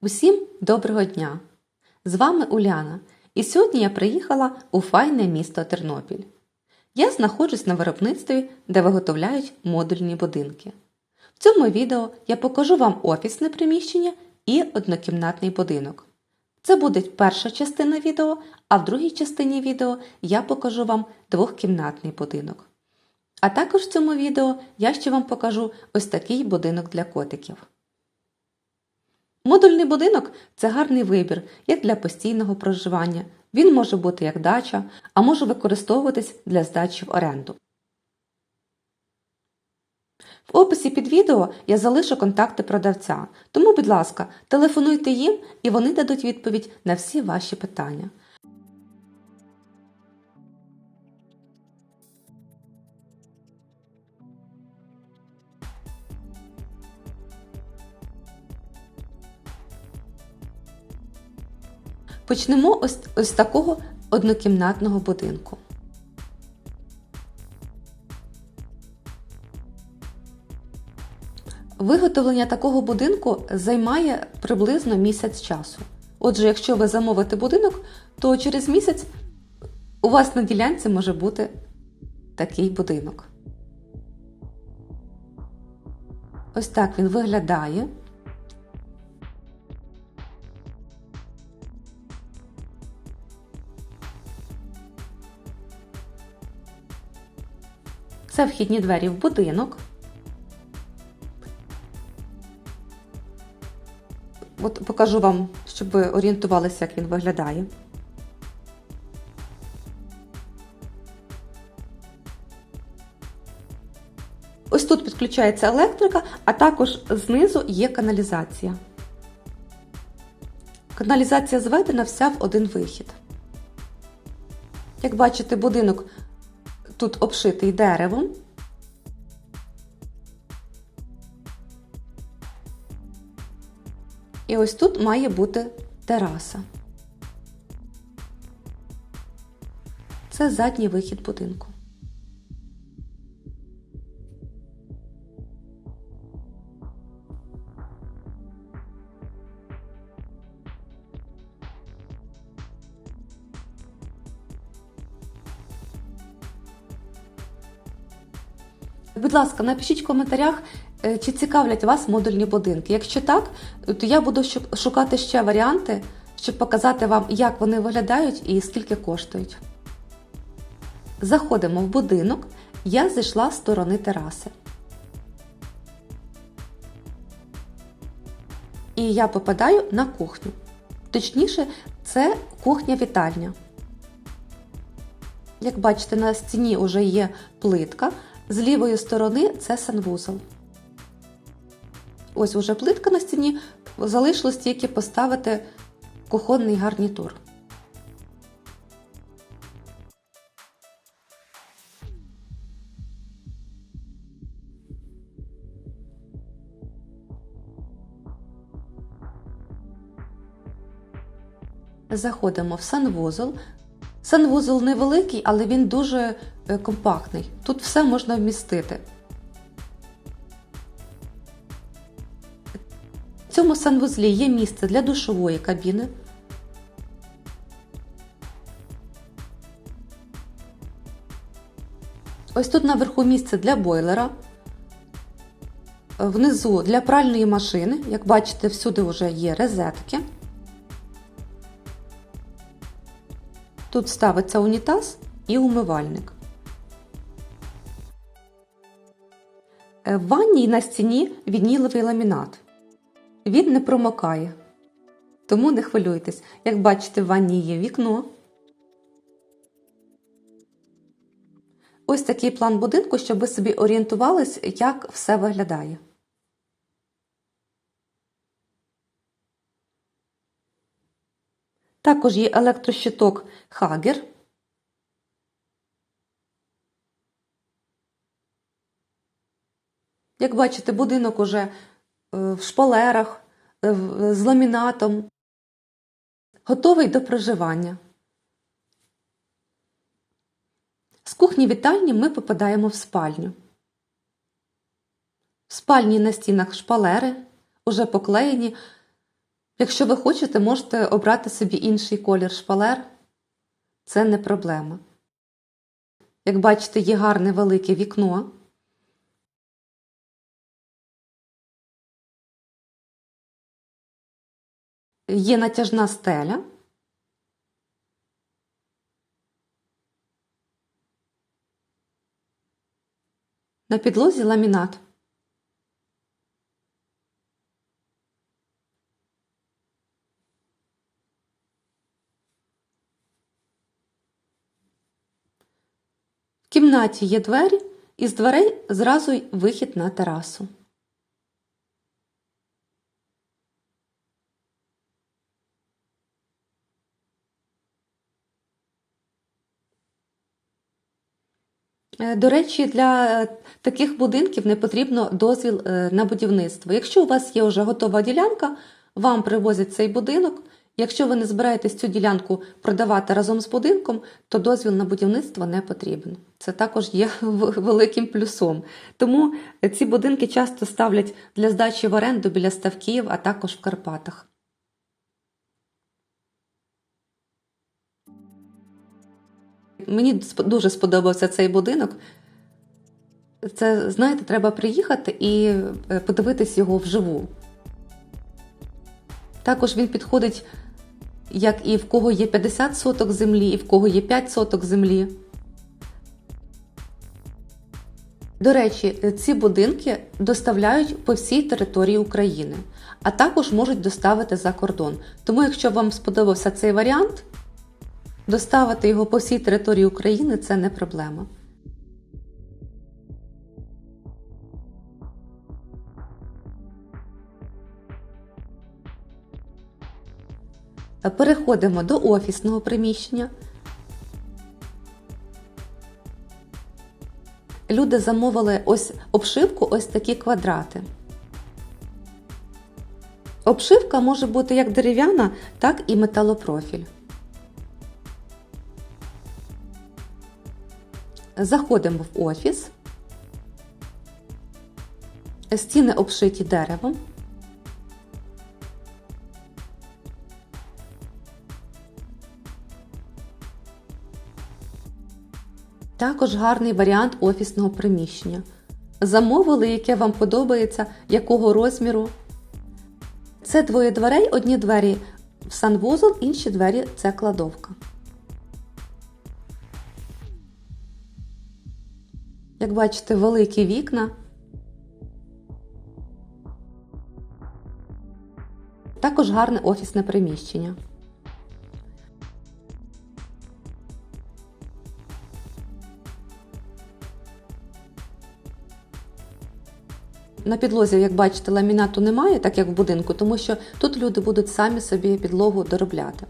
Усім доброго дня! З вами Уляна, і сьогодні я приїхала у файне місто Тернопіль. Я знаходжусь на виробництві, де виготовляють модульні будинки. В цьому відео я покажу вам офісне приміщення і однокімнатний будинок. Це буде перша частина відео, а в другій частині відео я покажу вам двохкімнатний будинок. А також в цьому відео я ще вам покажу ось такий будинок для котиків. Модульний будинок це гарний вибір як для постійного проживання. Він може бути як дача, а може використовуватись для здачі в оренду. В описі під відео я залишу контакти продавця, тому, будь ласка, телефонуйте їм і вони дадуть відповідь на всі ваші питання. Почнемо ось, ось такого однокімнатного будинку. Виготовлення такого будинку займає приблизно місяць часу. Отже, якщо ви замовите будинок, то через місяць у вас на ділянці може бути такий будинок. Ось так він виглядає. Це вхідні двері в будинок. От покажу вам, щоб ви орієнтувалися, як він виглядає. Ось тут підключається електрика, а також знизу є каналізація. Каналізація зведена вся в один вихід. Як бачите, будинок тут обшитий деревом. І ось тут має бути тераса. Це задній вихід будинку. Будь ласка, напишіть в коментарях, е, чи цікавлять вас модульні будинки. Якщо так, то я буду шукати ще варіанти, щоб показати вам, як вони виглядають і скільки коштують. Заходимо в будинок. Я зайшла з сторони тераси. І я попадаю на кухню. Точніше, це кухня-вітальня. Як бачите, на стіні вже є плитка. З лівої сторони це санвузол. Ось уже плитка на стіні. Залишилось тільки поставити кухонний гарнітур. Заходимо в санвузол. Санвузол невеликий, але він дуже компактний. Тут все можна вмістити. В цьому санвузлі є місце для душової кабіни. Ось тут наверху місце для бойлера. Внизу для пральної машини, як бачите, всюди вже є розетки. Тут ставиться унітаз і умивальник. В ванній на стіні вініловий ламінат. Він не промокає. Тому не хвилюйтесь. Як бачите, в ванні є вікно. Ось такий план будинку, щоб ви собі орієнтувались, як все виглядає. Також є електрощиток Хагер. Як бачите, будинок уже е, в шпалерах, е, з ламінатом, готовий до проживання. З кухні вітальні ми попадаємо в спальню. В спальні на стінах шпалери, уже поклеєні, Якщо ви хочете, можете обрати собі інший колір шпалер. Це не проблема. Як бачите, є гарне велике вікно. Є натяжна стеля. На підлозі ламінат. В кімнаті є двері, і з дверей зразу вихід на терасу. До речі, для е, таких будинків не потрібно дозвіл е, на будівництво. Якщо у вас є вже готова ділянка, вам привозять цей будинок. Якщо ви не збираєтесь цю ділянку продавати разом з будинком, то дозвіл на будівництво не потрібен. Це також є великим плюсом. Тому ці будинки часто ставлять для здачі в оренду біля ставків, а також в Карпатах. Мені дуже сподобався цей будинок. Це, знаєте, треба приїхати і е, подивитись його вживу. Також він підходить, як і в кого є 50 соток землі, і в кого є 5 соток землі. До речі, ці будинки доставляють по всій території України, а також можуть доставити за кордон. Тому, якщо вам сподобався цей варіант, доставити його по всій території України це не проблема. Переходимо до офісного приміщення. Люди замовили ось обшивку, ось такі квадрати. Обшивка може бути як дерев'яна, так і металопрофіль. Заходимо в офіс. Стіни обшиті деревом. Також гарний варіант офісного приміщення. Замовили, яке вам подобається, якого розміру. Це двоє дверей, одні двері в санвузол, інші двері це кладовка. Як бачите, великі вікна. Також гарне офісне приміщення. На підлозі, як бачите, ламінату немає, так як в будинку, тому що тут люди будуть самі собі підлогу доробляти.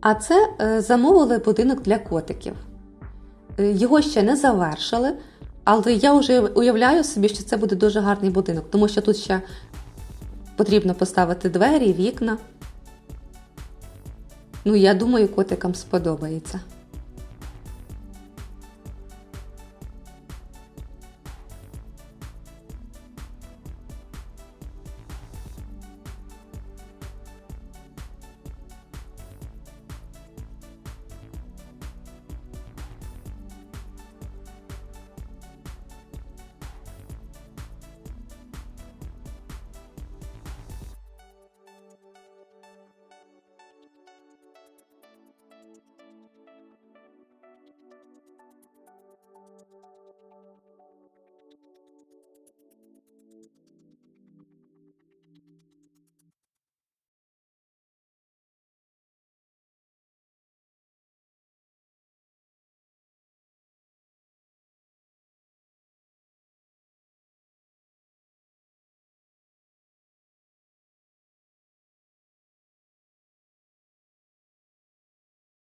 А це е, замовили будинок для котиків. Е, Його ще не завершили, але я вже уявляю собі, що це буде дуже гарний будинок, тому що тут ще потрібно поставити двері, вікна. Ну, я думаю, котикам сподобається.